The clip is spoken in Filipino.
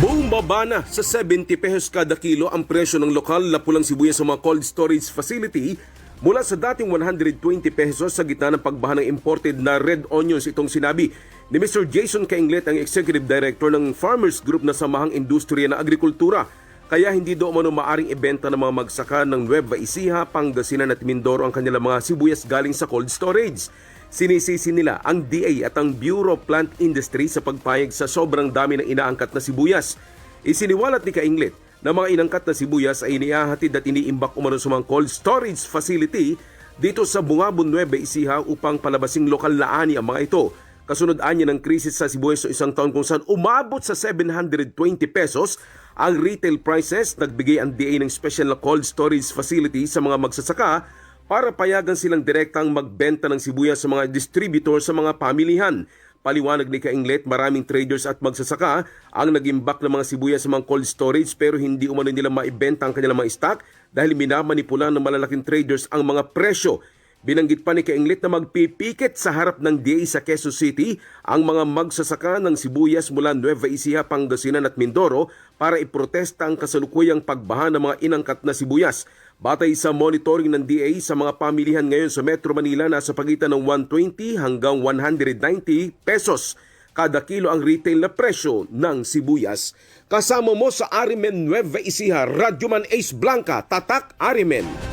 Bumaba na sa 70 pesos kada kilo ang presyo ng lokal na pulang sibuyas sa mga cold storage facility mula sa dating 120 pesos sa gitna ng pagbaha ng imported na red onions itong sinabi ni Mr. Jason Kainglet ang Executive Director ng Farmers Group na samahang industriya ng agrikultura. Kaya hindi do umano maaring ibenta ng mga magsaka ng Nueva Ecija, Pangasinan at Mindoro ang kanilang mga sibuyas galing sa cold storage. Sinisisi nila ang DA at ang Bureau of Plant Industry sa pagpayag sa sobrang dami ng inaangkat na sibuyas. Isiniwalat ni Kainglet na mga inangkat na sibuyas ay iniahatid at iniimbak umano sa mga cold storage facility dito sa Bungabon Nueva Ecija upang palabasing lokal na ani ang mga ito. Kasunod anya ng krisis sa sibuyas sa isang taon kung saan umabot sa 720 pesos ang retail prices, nagbigay ang DA ng special na cold storage facility sa mga magsasaka para payagan silang direktang magbenta ng sibuyas sa mga distributor sa mga pamilihan. Paliwanag ni Kainglet, maraming traders at magsasaka ang nagimbak ng mga sibuyas sa mga cold storage pero hindi umano nila maibenta ang kanilang mga stock dahil minamanipula ng malalaking traders ang mga presyo. Binanggit pa ni Kainglet na magpipikit sa harap ng DA sa Quezon City ang mga magsasaka ng sibuyas mula Nueva Ecija, Pangasinan at Mindoro para iprotesta ang kasalukuyang pagbaha ng mga inangkat na sibuyas. Batay sa monitoring ng DA sa mga pamilihan ngayon sa Metro Manila nasa pagitan ng 120 hanggang 190 pesos kada kilo ang retail na presyo ng sibuyas. Kasama mo sa Arimen Nueva Ecija, Radyoman Ace Blanca, Tatak Arimen.